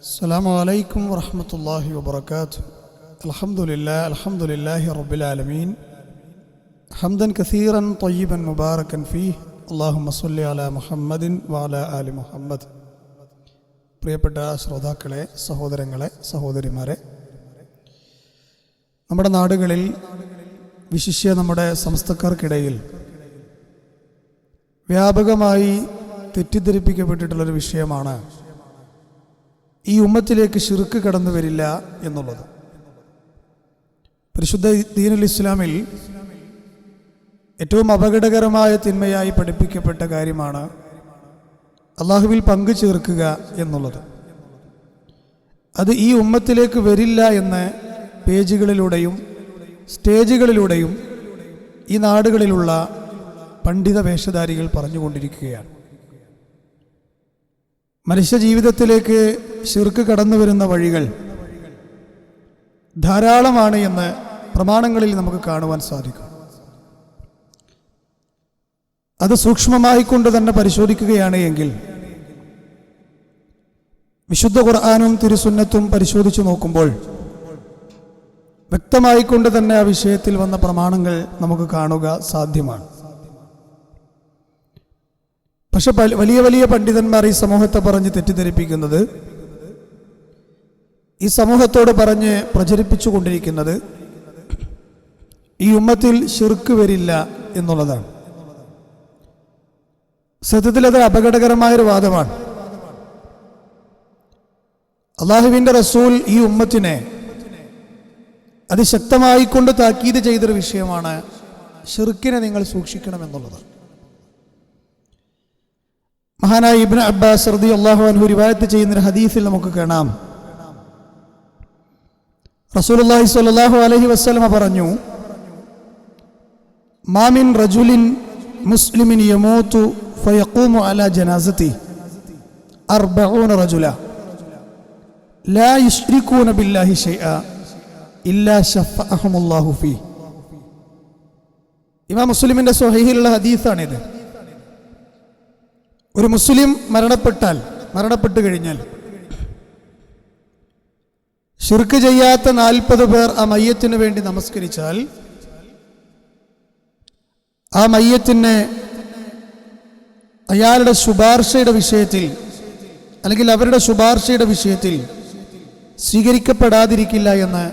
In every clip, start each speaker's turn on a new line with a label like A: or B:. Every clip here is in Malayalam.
A: السلام عليكم ورحمة الله وبركاته الحمد لله الحمد لله رب العالمين حمدا كثيرا طيبا مباركا فيه اللهم صل على محمد وعلى آل محمد പ്രിയപ്പെട്ട ശ്രോതാക്കളെ സഹോദരങ്ങളെ സഹോദരിമാരെ നമ്മുടെ നാടുകളിൽ വിശിഷ്യ നമ്മുടെ സംസ്ഥക്കാർക്കിടയിൽ വ്യാപകമായി തെറ്റിദ്ധരിപ്പിക്കപ്പെട്ടിട്ടുള്ളൊരു വിഷയമാണ് ഈ ഉമ്മത്തിലേക്ക് ഷിർക്ക് കടന്നു വരില്ല എന്നുള്ളത്. പരിശുദ്ധ ദീനുൽ ഇസ്ലാമിൽ ഏറ്റവും അപകടകരമായ തിന്മയായി പഠിപ്പിക്കപ്പെട്ട കാര്യമാണ് അള്ളാഹുവിൽ പങ്കു ചേർക്കുക എന്നുള്ളത്. അത് ഈ ഉമ്മത്തിലേക്ക് വരില്ല എന്ന് പേജുകളിലൂടെയും സ്റ്റേജുകളിലൂടെയും ഈ നാടുകളിലുള്ള പണ്ഡിത വേഷധാരികൾ പറഞ്ഞുകൊണ്ടിരിക്കുകയാണ്. മനുഷ്യ ജീവിതത്തിലേക്ക് ശിർക്ക് കടന്നു വരുന്ന വഴികൾ ധാരാളമാണ് എന്ന് പ്രമാണങ്ങളിൽ നമുക്ക് കാണുവാൻ സാധിക്കും. അത് സൂക്ഷ്മമായി കൊണ്ട് തന്നെ പരിശോധിക്കുകയാണ് എങ്കിൽ വിശുദ്ധ ഖുർആാനും തിരുസുന്നത്തും പരിശോധിച്ചു നോക്കുമ്പോൾ വ്യക്തമായിക്കൊണ്ട് തന്നെ ആ വിഷയത്തിൽ വന്ന പ്രമാണങ്ങൾ നമുക്ക് കാണുക സാധ്യമാണ്. പക്ഷെ വലിയ വലിയ പണ്ഡിതന്മാർ ഈ സമൂഹത്തെ പറഞ്ഞ് തെറ്റിദ്ധരിപ്പിക്കുന്നത് ഈ സമൂഹത്തോട് പറഞ്ഞ് പ്രചരിപ്പിച്ചു കൊണ്ടിരിക്കുന്നത് ഈ ഉമ്മത്തിൽ ശിർക്ക് വരില്ല എന്നുള്ളതാണ്. സത്യത്തിൽ അത് അപകടകരമായൊരു വാദമാണ്. അള്ളാഹുവിന്റെ റസൂൽ ഈ ഉമ്മത്തിനെ അതിശക്തമായിക്കൊണ്ട് താക്കീത് ചെയ്തൊരു വിഷയമാണ് ഷിർക്കിനെ നിങ്ങൾ സൂക്ഷിക്കണം എന്നുള്ളത്. മഹാനായ ഇബിൻ അബ്ബാസ് റതി അള്ളാഹു അൻഹു റിവായത്ത് ചെയ്യുന്ന ഹദീസിൽ നമുക്ക് കാണാം. റസൂലുള്ളാഹി സ്വല്ലല്ലാഹു അലൈഹി വസല്ലമ പറഞ്ഞു മാമിൻ റജുലിൻ മുസ്ലിമിൻ യമൂതു ഫയഖൂമു അലാ ജനാസതി അർബഊന റജുല ലാ യുശ്രികൂന ബില്ലാഹി ഷൈഅ ഇല്ലാ ശഫഅഹുമുല്ലാഹു ഫീ. ഇമാം മുസ്ലിമിന്റെ സ്വഹീഹിലുള്ള ഹദീസാണിത്. ഒരു മുസ്ലിം മരണപ്പെട്ടാൽ മരണപ്പെട്ടു കഴിഞ്ഞാൽ ഷിർക്ക് ചെയ്യാത്ത നാൽപ്പത് പേർ ആ മയ്യത്തിന് വേണ്ടി നമസ്കരിച്ചാൽ ആ മയ്യത്തിന് അയാളുടെ ശുപാർശയുടെ വിഷയത്തിൽ അല്ലെങ്കിൽ അവരുടെ ശുപാർശയുടെ വിഷയത്തിൽ സ്വീകരിക്കപ്പെടാതിരിക്കില്ല എന്ന്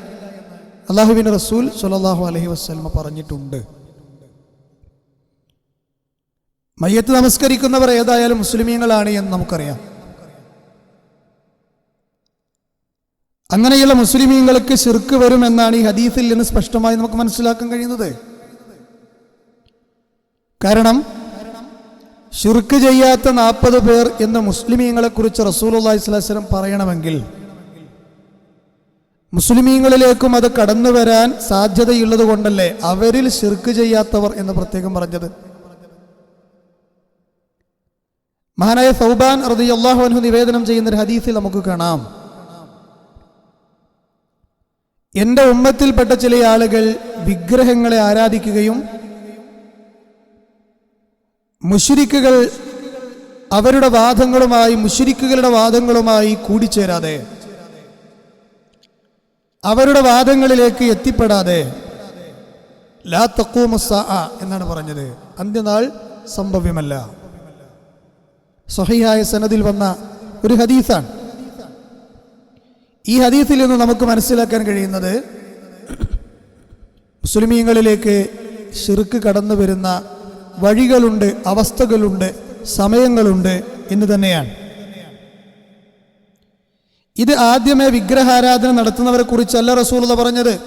A: അള്ളാഹുബിൻ റസൂൽ സുലല്ലാഹു അലഹി വസ്ലമ പറഞ്ഞിട്ടുണ്ട്. മയ്യത്ത് നമസ്കരിക്കുന്നവർ ഏതായാലും മുസ്ലിമീങ്ങളാണ് എന്ന് നമുക്കറിയാം. അങ്ങനെയുള്ള മുസ്ലിമീങ്ങൾക്ക് ശിർക്ക് വരുമെന്നാണ് ഈ ഹദീസിൽ നിന്ന് സ്പഷ്ടമായി നമുക്ക് മനസ്സിലാക്കാൻ കഴിയുന്നത്. കാരണം ഷിർക്ക് ചെയ്യാത്ത നാൽപ്പത് പേർ എന്ന മുസ്ലിമീങ്ങളെ കുറിച്ച് അള്ളാഹി സ്വലം പറയണമെങ്കിൽ മുസ്ലിമീങ്ങളിലേക്കും അത് കടന്നു വരാൻ സാധ്യതയുള്ളത് കൊണ്ടല്ലേ അവരിൽ ഷിർക്ക് ചെയ്യാത്തവർ എന്ന് പ്രത്യേകം പറഞ്ഞത്? മഹാനായ സൗബാൻ റതി അള്ളാഹു അൻഹു നിവേദനം ചെയ്യുന്ന ഒരു ഹദീസിൽ നമുക്ക് കാണാം. എന്റെ ഉമ്മത്തിൽപ്പെട്ട ചില ആളുകൾ വിഗ്രഹങ്ങളെ ആരാധിക്കുകയും മുഷിരിക്കുകൾ അവരുടെ വാദങ്ങളുമായി മുഷിരിക്കുകളുടെ വാദങ്ങളുമായി കൂടിച്ചേരാതെ അവരുടെ വാദങ്ങളിലേക്ക് എത്തിപ്പെടാതെ ലാ തക്കൂമുസ എന്നാണ് പറഞ്ഞത്. അന്ത്യനാൾ സംഭവ്യമല്ല. സഹിയായ സനദിൽ വന്ന ഒരു ഹദീസാണ്. ഈ ഹദീസിൽ നിന്ന് നമുക്ക് മനസ്സിലാക്കാൻ കഴിയുന്നത് മുസ്ലിമീങ്ങളിലേക്ക് ഷിർക്ക് കടന്നു വരുന്ന വഴികളുണ്ട് അവസ്ഥകളുണ്ട് സമയങ്ങളുണ്ട് എന്ന് തന്നെയാണ്. ഇത് ആദ്യമേ വിഗ്രഹാരാധന നടത്തുന്നവരെ കുറിച്ചല്ല റസൂലത പറഞ്ഞത്.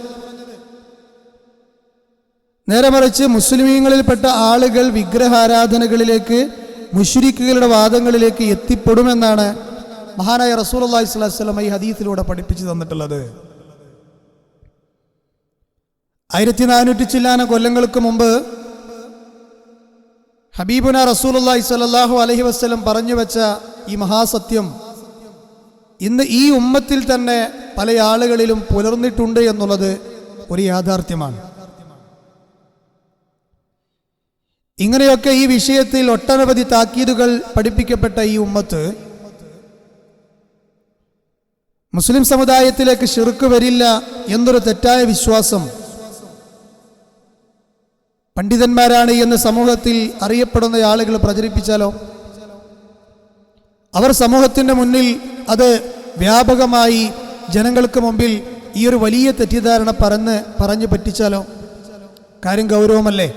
A: നേരെ മറിച്ച് മുസ്ലിമീങ്ങളിൽപ്പെട്ട ആളുകൾ വിഗ്രഹാരാധനകളിലേക്ക് മുഷ്രിക്കുകളുടെ വാദങ്ങളിലേക്ക് എത്തിപ്പെടുമെന്നാണ് മഹാനായ റസൂൽ അള്ളാഹി സ്വലാസ്ലം ഈ ഹദീസിലൂടെ പഠിപ്പിച്ചു തന്നിട്ടുള്ളത്. ആയിരത്തി നാനൂറ്റി ചില്ലാന കൊല്ലങ്ങൾക്ക് മുമ്പ് ഹബീബുന റസൂൽ അള്ളാഹി സ്വലല്ലാഹു അലഹി വസ്ലം പറഞ്ഞു വെച്ച ഈ മഹാസത്യം ഇന്ന് ഈ ഉമ്മത്തിൽ തന്നെ പല ആളുകളിലും പുലർന്നിട്ടുണ്ട് എന്നുള്ളത് ഒരു യാഥാർത്ഥ്യമാണ്. ഇങ്ങനെയൊക്കെ ഈ വിഷയത്തിൽ ഒട്ടനവധി താക്കീതുകൾ പഠിപ്പിക്കപ്പെട്ട ഈ ഉമ്മത്ത് മുസ്ലിം സമുദായത്തിലേക്ക് ഷിർക്ക് വരില്ല എന്നൊരു തെറ്റായ വിശ്വാസം പണ്ഡിതന്മാരാണ് എന്ന് സമൂഹത്തിൽ അറിയപ്പെടുന്ന ആളുകൾ പ്രചരിപ്പിച്ചാലോ? അവർ സമൂഹത്തിന്റെ മുന്നിൽ അത് വ്യാപകമായി ജനങ്ങൾക്ക് മുമ്പിൽ ഈ ഒരു വലിയ തെറ്റിദ്ധാരണ പറഞ്ഞ് പറഞ്ഞു പറ്റിച്ചാലോ? കാര്യം ഗൗരവമല്ലേ?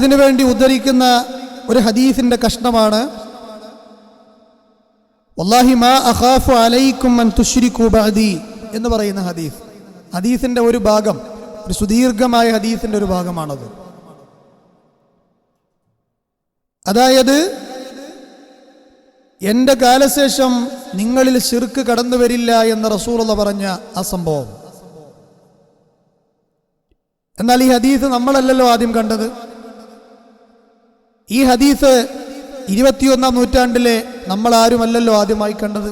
A: അതിനുവേണ്ടി ഉദ്ധരിക്കുന്ന ഒരു ഹദീസിന്റെ കഷ്ണമാണ്. വല്ലാഹി മാ അഖാഫു അലൈക്കും മൻ ബഅദി എന്ന് പറയുന്ന ഹദീസ്. ഹദീസിന്റെ ഒരു ഭാഗം ഒരു സുദീർഘമായ ഹദീസിന്റെ ഒരു ഭാഗമാണത്. അതായത് എന്റെ കാലശേഷം നിങ്ങളിൽ ശിർക്ക് കടന്നു വരില്ല എന്ന് റസൂലുള്ള പറഞ്ഞ ആ സംഭവം. എന്നാൽ ഈ ഹദീസ് നമ്മളല്ലല്ലോ ആദ്യം കണ്ടത്. ഈ ഹദീസ് ഇരുപത്തിയൊന്നാം നൂറ്റാണ്ടിലെ നമ്മൾ ആരുമല്ലല്ലോ ആദ്യമായി കണ്ടത്.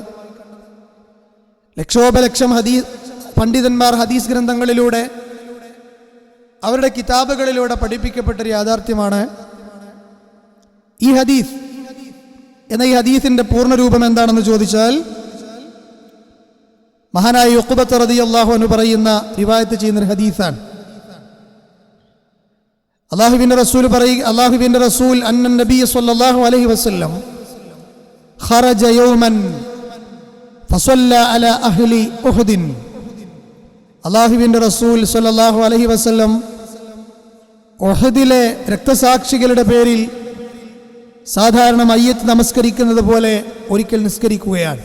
A: ലക്ഷോപലക്ഷം ഹദീസ് പണ്ഡിതന്മാർ ഹദീസ് ഗ്രന്ഥങ്ങളിലൂടെ അവരുടെ കിതാബുകളിലൂടെ പഠിപ്പിക്കപ്പെട്ടൊരു യാഥാർത്ഥ്യമാണ് ഈ ഹദീസ്. എന്ന ഈ ഹദീസിന്റെ പൂർണരൂപം എന്താണെന്ന് ചോദിച്ചാൽ മഹാനായ ഒക്കുബത്ത് റതി അള്ളാഹു എന്ന് പറയുന്ന റിവായത്ത് ചെയ്യുന്നൊരു ഹദീസാണ്. അള്ളാഹുവിന്റെ റസൂൽ പറയുക അള്ളാഹുബിന്റെ റസൂൽ അന്നൻ നബി സല്ലാഹു അലഹി വസല്ലം അള്ളാഹുവിന്റെ റസൂൽ സല്ലാഹു അലൈഹി വസല്ലം ഉഹദിലെ രക്തസാക്ഷികളുടെ പേരിൽ സാധാരണ മയ്യത്ത് നമസ്കരിക്കുന്നത് പോലെ ഒരിക്കൽ നിസ്കരിക്കുകയാണ്.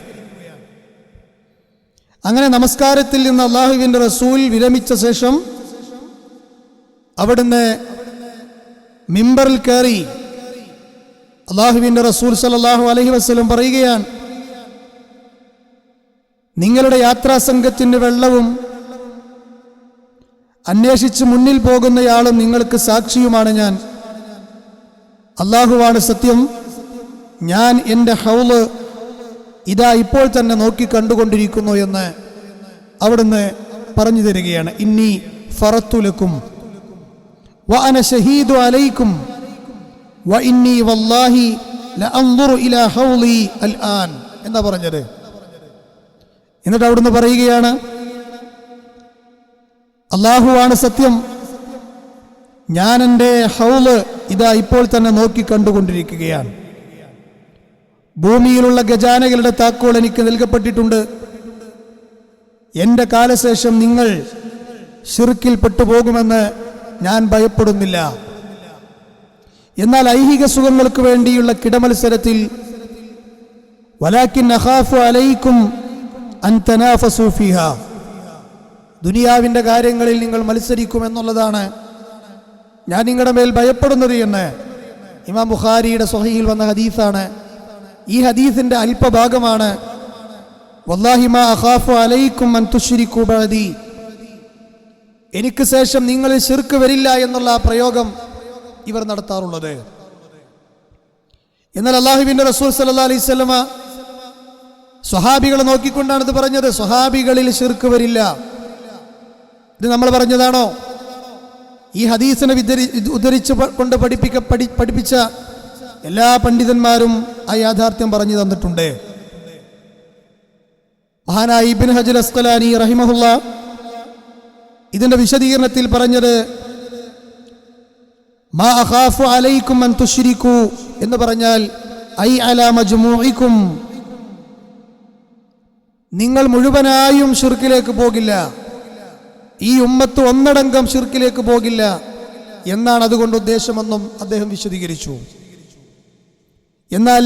A: അങ്ങനെ നമസ്കാരത്തിൽ നിന്ന് അള്ളാഹുബിന്റെ റസൂൽ വിരമിച്ച ശേഷം അവിടുന്ന് മിമ്പറിൽ കയറി അള്ളാഹുവിന്റെ റസൂൽ സലാഹു അലഹി വസ്ലം പറയുകയാണ് നിങ്ങളുടെ യാത്രാ സംഘത്തിന്റെ വെള്ളവും അന്വേഷിച്ച് മുന്നിൽ പോകുന്നയാളും നിങ്ങൾക്ക് സാക്ഷിയുമാണ് ഞാൻ. അള്ളാഹുവാണ് സത്യം. ഞാൻ എന്റെ ഹൗൾ ഇതാ ഇപ്പോൾ തന്നെ നോക്കി കണ്ടുകൊണ്ടിരിക്കുന്നു എന്ന് അവിടുന്ന് പറഞ്ഞു തരികയാണ്. ഇന്നി ഫറത്തുലക്കും വ شهيد عليكم അലൈക്കും والله ഇന്നി വല്ലാഹി حولي ആൻ എന്താ പറഞ്ഞത്? എന്നിട്ട് അവിടുന്ന് പറയുകയാണ് അള്ളാഹുവാണ് സത്യം. ഞാൻ എന്റെ ഹൗൾ ഇതാ ഇപ്പോൾ തന്നെ നോക്കി കണ്ടുകൊണ്ടിരിക്കുകയാണ്. ഭൂമിയിലുള്ള ഗജാനകളുടെ താക്കോൾ എനിക്ക് നൽകപ്പെട്ടിട്ടുണ്ട്. എന്റെ കാലശേഷം നിങ്ങൾ ഷിർക്കിൽ പെട്ടുപോകുമെന്ന് ഞാൻ ഭയപ്പെടുന്നില്ല. എന്നാൽ ഐഹിക സുഖങ്ങൾക്ക് വേണ്ടിയുള്ള കിടമത്സരത്തിൽ അലൈക്കും ദുനിയാവിന്റെ കാര്യങ്ങളിൽ നിങ്ങൾ മത്സരിക്കുമെന്നുള്ളതാണ് ഞാൻ നിങ്ങളുടെ മേൽ ഭയപ്പെടുന്നത് എന്ന് ഇമാം ബുഖാരിയുടെ സൊഹയിൽ വന്ന ഹദീസാണ്. ഈ ഹദീസിന്റെ അല്പഭാഗമാണ് വല്ലാഹിമ അഖാഫു അലൈക്കും അൻ തുശ്രിക്കു ബഅദി. എനിക്ക് ശേഷം നിങ്ങളിൽ ശിർക്ക് വരില്ല എന്നുള്ള പ്രയോഗം ഇവർ നടത്താറുള്ളത്. എന്നാൽ അള്ളാഹുബിന്റെ റസൂൽ സല്ലാ അലൈഹി സ്വഹാബികളെ നോക്കിക്കൊണ്ടാണ് ഇത് പറഞ്ഞത്. സ്വഹാബികളിൽ ശിർക്ക് വരില്ല. ഇത് നമ്മൾ പറഞ്ഞതാണോ? ഈ ഹദീസിനെ ഉദ്ധരിച്ച് കൊണ്ട് പഠിപ്പിക്ക പഠി പഠിപ്പിച്ച എല്ലാ പണ്ഡിതന്മാരും ആ യാഥാർത്ഥ്യം പറഞ്ഞു തന്നിട്ടുണ്ട്. മഹാനായി ഇബിൻ ഹജുൽ അസ്കലാനി റഹിമഹുല്ല ഇതിന്റെ വിശദീകരണത്തിൽ പറഞ്ഞത് എന്ന് പറഞ്ഞാൽ ഐ അല മജ്മൂഇക്കും നിങ്ങൾ മുഴുവനായും ഷിർക്കിലേക്ക് പോകില്ല. ഈ ഉമ്മത്ത് ഒന്നടങ്കം ഷിർക്കിലേക്ക് പോകില്ല എന്നാണ് അതുകൊണ്ട് ഉദ്ദേശമെന്നും അദ്ദേഹം വിശദീകരിച്ചു. എന്നാൽ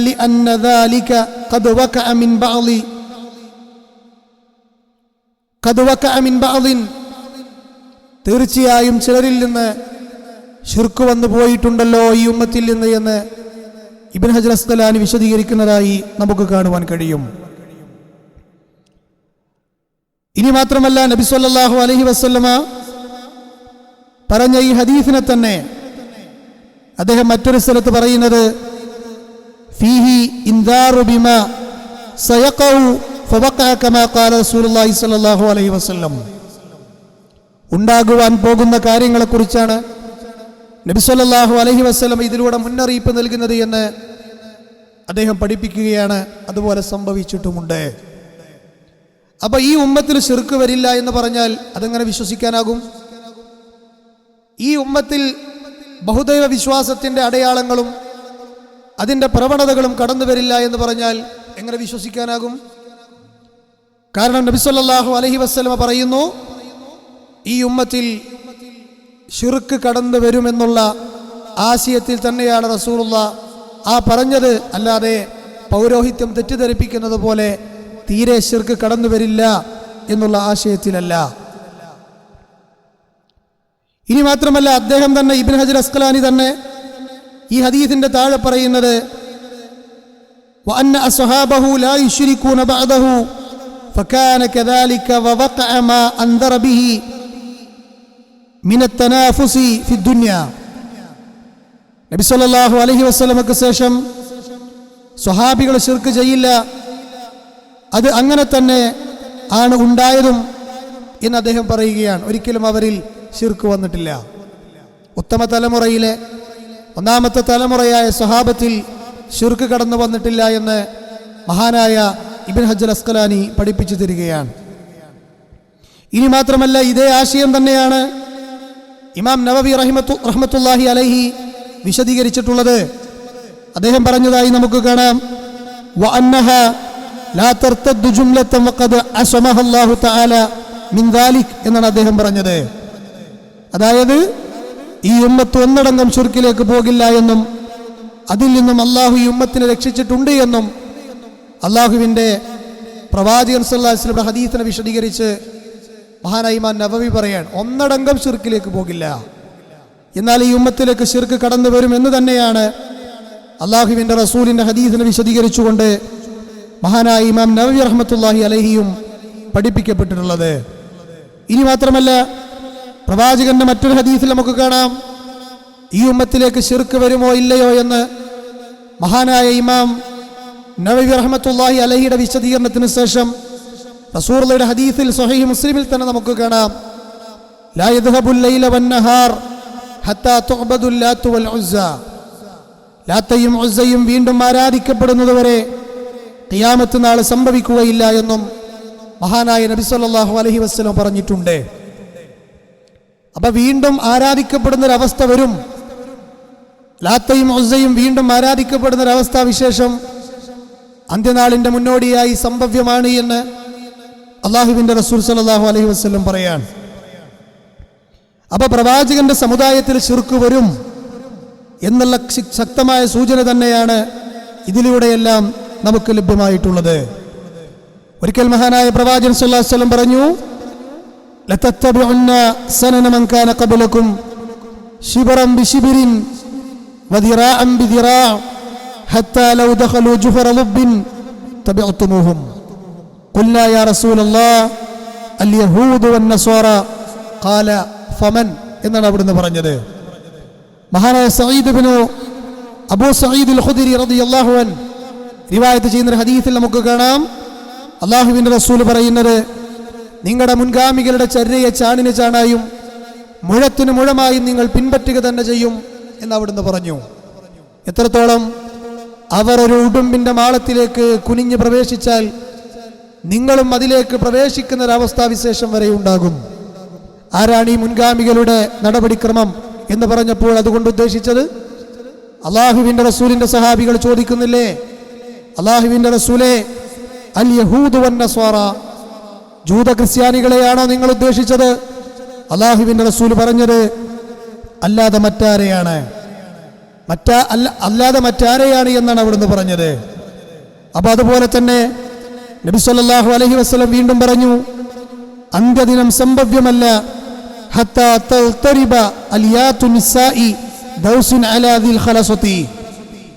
A: തീർച്ചയായും ചിലരിൽ നിന്ന് ഷിർക്ക് വന്നു പോയിട്ടുണ്ടല്ലോ ഈ ഉമ്മത്തിൽ നിന്ന് എന്ന് ഇബിൻ ഹജർ അസ്തലാനി വിശദീകരിക്കുന്നതായി നമുക്ക് കാണുവാൻ കഴിയും. ഇനി മാത്രമല്ല നബി സല്ലല്ലാഹു അലഹി വസല്ലമ പറഞ്ഞ ഈ ഹദീഫിനെ തന്നെ അദ്ദേഹം മറ്റൊരു സ്ഥലത്ത് പറയുന്നത് ഫീഹി ഇൻദാറു ബിമ സയഖൗ ഫവഖഅ കമാ ഖാല റസൂലുള്ളാഹി സ്വല്ലല്ലാഹു അലൈഹി വസല്ലം. ഉണ്ടാകുവാൻ പോകുന്ന കാര്യങ്ങളെക്കുറിച്ചാണ് നബി അലഹി വസ്ലം ഇതിലൂടെ മുന്നറിയിപ്പ് നൽകുന്നത് എന്ന് അദ്ദേഹം പഠിപ്പിക്കുകയാണ്. അതുപോലെ സംഭവിച്ചിട്ടുമുണ്ട്. അപ്പൊ ഈ ഉമ്മത്തിൽ ശിർക്ക് വരില്ല എന്ന് പറഞ്ഞാൽ അതെങ്ങനെ വിശ്വസിക്കാനാകും? ഈ ഉമ്മത്തിൽ ബഹുദൈവ വിശ്വാസത്തിന്റെ അടയാളങ്ങളും അതിന്റെ പ്രവണതകളും കടന്നു വരില്ല എന്ന് പറഞ്ഞാൽ എങ്ങനെ വിശ്വസിക്കാനാകും? കാരണം നബിസ്വല്ലാഹു അലഹി വസ്ലമ പറയുന്നു ഈ ഉമ്മത്തിൽ ഷിർക്ക് കടന്നു വരുമെന്നുള്ള ആശയത്തിൽ തന്നെയാണ് റസൂലുള്ള ആ പറഞ്ഞത് അല്ലാതെ പൗരോഹിത്യം തെറ്റിദ്ധരിപ്പിക്കുന്നത് പോലെ തീരെ ഷിർക്ക് കടന്നു വരില്ല എന്നുള്ള ആശയത്തിലല്ല ഇനി മാത്രമല്ല അദ്ദേഹം തന്നെ ഇബിൻ ഹജർ അസ്കലാനി തന്നെ ഈ ഹദീസിന്റെ താഴെ പറയുന്നത് وأن أصحابه لا يشركون بعده فكان كذلك ووقع ما أنذر به മിനത്തനാഫുസി ഫിദ്ദുന്യ നബി സല്ലല്ലാഹു അലൈഹി വസല്ലമക്ക് ശേഷം സ്വഹാബികൾ ശിർക്ക് ചെയ്യില്ല. അത് അങ്ങനെ തന്നെ ആണ് ഉണ്ടായതും എന്ന് അദ്ദേഹം പറയുകയാണ്. ഒരിക്കലും അവരിൽ ശിർക്ക് വന്നിട്ടില്ല. ഉത്തമ തലമുറയിലെ ഒന്നാമത്തെ തലമുറയായ സ്വഹാബത്തിൽ ശിർക്ക് കടന്നു വന്നിട്ടില്ല എന്ന് മഹാനായ ഇബിൻ ഹജ്ജൽ അസ്കലാനി പഠിപ്പിച്ചു തരികയാണ്. ഇനി മാത്രമല്ല ഇതേ ആശയം തന്നെയാണ് ഇമാം നവബി റഹിമത്തു റഹ്മത്തുല്ലാഹി അലൈഹി വിശദീകരിച്ചിട്ടുള്ളത്. അദ്ദേഹം പറഞ്ഞതായി നമുക്ക് കാണാം. ലാ തആല മിൻ എന്നാണ് അദ്ദേഹം പറഞ്ഞത്. അതായത് ഈ ഉമ്മത്ത് ഒന്നടങ്കം ചുരുക്കിലേക്ക് പോകില്ല എന്നും അതിൽ നിന്നും അള്ളാഹു ഈ ഉമ്മത്തിനെ രക്ഷിച്ചിട്ടുണ്ട് എന്നും അള്ളാഹുവിന്റെ പ്രവാചകൻ സല്ലാസ്ലിയുടെ ഹദീത്തിനെ വിശദീകരിച്ച് മഹാനായിമാൻ നബവി പറയാണ് ഒന്നടങ്കം ഷിർക്കിലേക്ക് പോകില്ല. എന്നാൽ ഈ ഉമ്മത്തിലേക്ക് ഷിർക്ക് കടന്നു വരും എന്ന് തന്നെയാണ് അള്ളാഹുവിന്റെ റസൂലിന്റെ ഹദീസിനെ വിശദീകരിച്ചുകൊണ്ട് മഹാനായ ഇമാം നബി റഹ്മത്തുല്ലാഹി അലഹിയും പഠിപ്പിക്കപ്പെട്ടിട്ടുള്ളത്. ഇനി മാത്രമല്ല പ്രവാചകന്റെ മറ്റൊരു ഹദീസിൽ നമുക്ക് കാണാം. ഈ ഉമ്മത്തിലേക്ക് ഷിർക്ക് വരുമോ ഇല്ലയോ എന്ന് മഹാനായ ഇമാം നബി റഹ്മത്തുല്ലാഹി അലഹിയുടെ വിശദീകരണത്തിന് ശേഷം റസൂറുള്ളയുടെ ഹദീഫിൽ സൊഹൈ മുസ്ലിമിൽ തന്നെ നമുക്ക് കാണാം. ലാത്തയും ഉസ്സയും വീണ്ടും ആരാധിക്കപ്പെടുന്നതുവരെ ഖിയാമത്ത് നാൾ സംഭവിക്കുകയില്ല എന്നും മഹാനായ നബി സല്ലല്ലാഹു അലഹി വസല്ലം പറഞ്ഞിട്ടുണ്ട്. അപ്പൊ വീണ്ടും ആരാധിക്കപ്പെടുന്നൊരവസ്ഥ വരും. ലാത്തയും ഉസയും വീണ്ടും ആരാധിക്കപ്പെടുന്ന ഒരവസ്ഥാ വിശേഷം അന്ത്യനാളിന്റെ മുന്നോടിയായി സംഭവ്യമാണ് എന്ന് അള്ളാഹുവിന്റെ റസൂൽ സലാഹു അലഹി വസ്ലം പറയാണ്. അപ്പൊ പ്രവാചകന്റെ സമുദായത്തിൽ ശിർക്ക് വരും എന്നുള്ള ശക്തമായ സൂചന തന്നെയാണ് ഇതിലൂടെയെല്ലാം നമുക്ക് ലഭ്യമായിട്ടുള്ളത്. ഒരിക്കൽ മഹാനായ പ്രവാചകൻ സല്ലാ പറഞ്ഞു ും ശിബറം ഹത്താ ലൗ قلنا يا رسول الله اليهود والنصارى قال فمن എന്നാണ് അവിടുന്ന് പറഞ്ഞത് മഹാനായ Saeed bin Abu Saeed al Khudri റളിയല്ലാഹു അൻ റിവായത്ത് ചെയ്യുന്ന ഒരു ഹദീസിൽ നമുക്ക് കാണാം അള്ളാഹുവിൻ്റെ റസൂൽ പറയുന്നത് നിങ്ങളുടെ മുൻഗാമികളുടെ ചര്യയെ ചാണിന് ചാണായും മുഴത്തിന് മുഴമായും നിങ്ങൾ പിൻപറ്റുക തന്നെ ചെയ്യും എന്ന് അവിടുന്ന് പറഞ്ഞു എത്രത്തോളം അവർ ഒരു ഉടുമ്പിന്റെ മാളത്തിലേക്ക് കുനിഞ്ഞ് പ്രവേശിച്ചാൽ നിങ്ങളും അതിലേക്ക് പ്രവേശിക്കുന്ന ഒരവസ്ഥാവിശേഷം വരെ ഉണ്ടാകും. ആരാണ് ഈ മുൻഗാമികളുടെ നടപടിക്രമം എന്ന് പറഞ്ഞപ്പോൾ അതുകൊണ്ട് ഉദ്ദേശിച്ചത്? അള്ളാഹുവിന്റെ റസൂലിന്റെ സഹാബികൾ ചോദിക്കുന്നില്ലേ? അള്ളാഹുവിന്റെ റസൂലെ അൽ യഹൂദ് വൻ ജൂത ക്രിസ്ത്യാനികളെയാണോ നിങ്ങൾ ഉദ്ദേശിച്ചത്? അള്ളാഹുവിന്റെ റസൂൽ പറഞ്ഞത് അല്ലാതെ മറ്റാരെയാണ്? മറ്റാ അല്ല അല്ലാതെ മറ്റാരെയാണ് എന്നാണ് അവിടുന്ന് പറഞ്ഞത്. അപ്പൊ അതുപോലെ തന്നെ നബി സല്ലല്ലാഹു അലൈഹി വസല്ലം വീണ്ടും പറഞ്ഞു അന്ത്യദിനം സംഭവ്യമല്ല.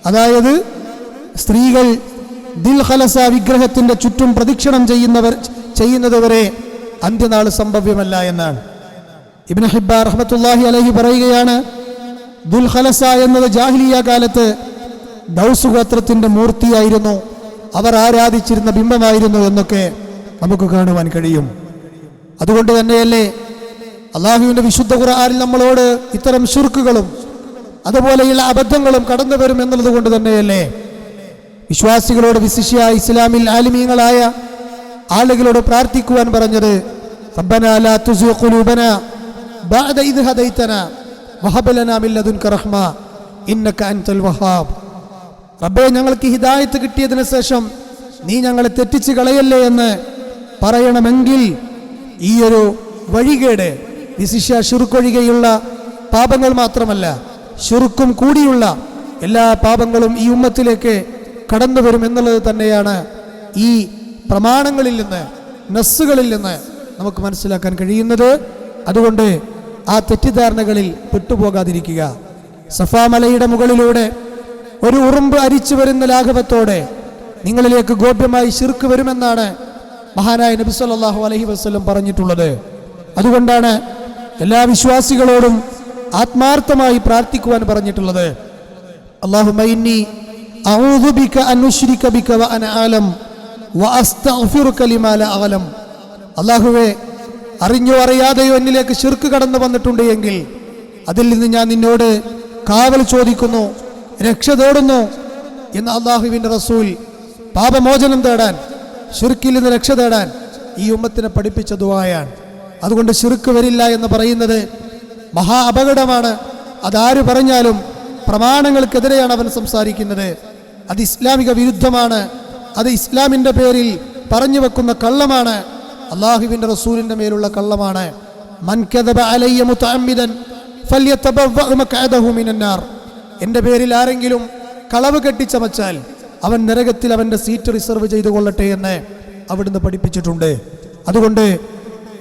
A: അതായത് സ്ത്രീകൾ ദിൽഹലസ വിഗ്രഹത്തിന്റെ ചുറ്റും പ്രദക്ഷിണം ചെയ്യുന്നവർ ചെയ്യുന്നതുവരെ അന്ത്യനാൾ സംഭവ്യമല്ല എന്നാണ്. ഇബ്നു ഹിബ്ബ റഹ്മത്തുള്ളാഹി അലഹി പറയുകയാണ് ദുൽഹലസ എന്നത് ജാഹിലിയ കാലത്ത് ദൗസുഗോത്രത്തിന്റെ മൂർത്തിയായിരുന്നു. അവർ ആരാധിച്ചിരുന്ന ബിംബമായിരുന്നു എന്നൊക്കെ നമുക്ക് കാണുവാൻ കഴിയും. അതുകൊണ്ട് തന്നെയല്ലേ അള്ളാഹുവിന്റെ വിശുദ്ധ ഖുർആാനിൽ നമ്മളോട് ഇത്തരം ശുർക്കുകളും അതുപോലെയുള്ള അബദ്ധങ്ങളും കടന്നു വരും എന്നുള്ളത് കൊണ്ട് തന്നെയല്ലേ വിശ്വാസികളോട് വിശിഷ്യ ഇസ്ലാമിൽ ആലിമീങ്ങളായ ആളുകളോട് പ്രാർത്ഥിക്കുവാൻ പറഞ്ഞത് റഹ്മ ഇന്നക അൻതൽ വഹാബ്. റബ്ബേ ഞങ്ങൾക്ക് ഹിദായത്ത് കിട്ടിയതിനു ശേഷം നീ ഞങ്ങളെ തെറ്റിച്ച് കളയല്ലേ എന്ന് പറയണമെങ്കിൽ ഈ ഒരു വഴികേട് വിശിഷ്യ ശുറുക്കൊഴികെയുള്ള പാപങ്ങൾ മാത്രമല്ല ഷുറുക്കും കൂടിയുള്ള എല്ലാ പാപങ്ങളും ഈ ഉമ്മത്തിലേക്ക് കടന്നു വരും എന്നുള്ളത് തന്നെയാണ് ഈ പ്രമാണങ്ങളിൽ നിന്ന് നസ്സുകളിൽ നിന്ന് നമുക്ക് മനസ്സിലാക്കാൻ കഴിയുന്നത്. അതുകൊണ്ട് ആ തെറ്റിദ്ധാരണകളിൽ പെട്ടുപോകാതിരിക്കുക. സഫാമലയുടെ മുകളിലൂടെ ഒരു ഉറുമ്പ് അരിച്ചു വരുന്ന ലാഘവത്തോടെ നിങ്ങളിലേക്ക് ഗോപ്യമായി ശിർക്ക് വരുമെന്നാണ് മഹാനായ നബി സല്ലാഹു അലഹി വസ്ലം പറഞ്ഞിട്ടുള്ളത്. അതുകൊണ്ടാണ് എല്ലാ വിശ്വാസികളോടും ആത്മാർത്ഥമായി പ്രാർത്ഥിക്കുവാൻ പറഞ്ഞിട്ടുള്ളത്. അള്ളാഹു മൈനി അഊദുബിക ബിക വ അന വ ലിമാ അല്ലാഹുവേ അറിഞ്ഞോ അറിയാതെയോ എന്നിലേക്ക് ശിർക്ക് കടന്നു വന്നിട്ടുണ്ട് എങ്കിൽ അതിൽ നിന്ന് ഞാൻ നിന്നോട് കാവൽ ചോദിക്കുന്നു. രക്ഷ തേടുന്നു എന്ന് അള്ളാഹുവിന്റെ റസൂൽ പാപമോചനം തേടാൻ ശുരുക്കിൽ നിന്ന് രക്ഷ തേടാൻ ഈ ഉമ്മത്തിനെ പഠിപ്പിച്ച ദുവായാണ് അതുകൊണ്ട് ശുരുക്ക് വരില്ല എന്ന് പറയുന്നത് മഹാ അപകടമാണ്. അതാര് പറഞ്ഞാലും പ്രമാണങ്ങൾക്കെതിരെയാണ് അവൻ സംസാരിക്കുന്നത്. അത് ഇസ്ലാമിക വിരുദ്ധമാണ്. അത് ഇസ്ലാമിന്റെ പേരിൽ പറഞ്ഞു വെക്കുന്ന കള്ളമാണ്. അള്ളാഹുവിന്റെ റസൂലിന്റെ മേലുള്ള കള്ളമാണ്. മൻ കദബ അലയ്യ മുതഅമ്മിദൻ ഫല്യതബവ്വഅ മഖഅദഹു മിനന്നാർ. എന്റെ പേരിൽ ആരെങ്കിലും കളവ് കെട്ടിച്ചമച്ചാൽ അവൻ നരകത്തിൽ അവന്റെ സീറ്റ് റിസർവ് ചെയ്തു കൊള്ളട്ടെ എന്ന് അവിടുന്ന് പഠിപ്പിച്ചിട്ടുണ്ട്. അതുകൊണ്ട്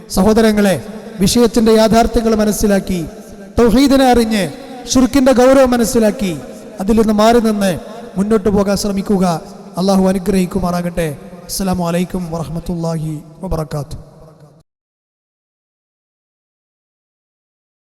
A: സഹോദരങ്ങളെ വിഷയത്തിന്റെ യാഥാർത്ഥ്യങ്ങൾ മനസ്സിലാക്കി തൗഹീദിനെ അറിഞ്ഞ് ഷുർക്കിന്റെ ഗൗരവം മനസ്സിലാക്കി അതിൽ നിന്ന് മാറി നിന്ന് മുന്നോട്ട് പോകാൻ ശ്രമിക്കുക. അള്ളാഹു അനുഗ്രഹിക്കുമാറാകട്ടെ. അസ്സാം വലൈക്കും വാഹമത്തല്ലാഹി വബർക്കാത്തു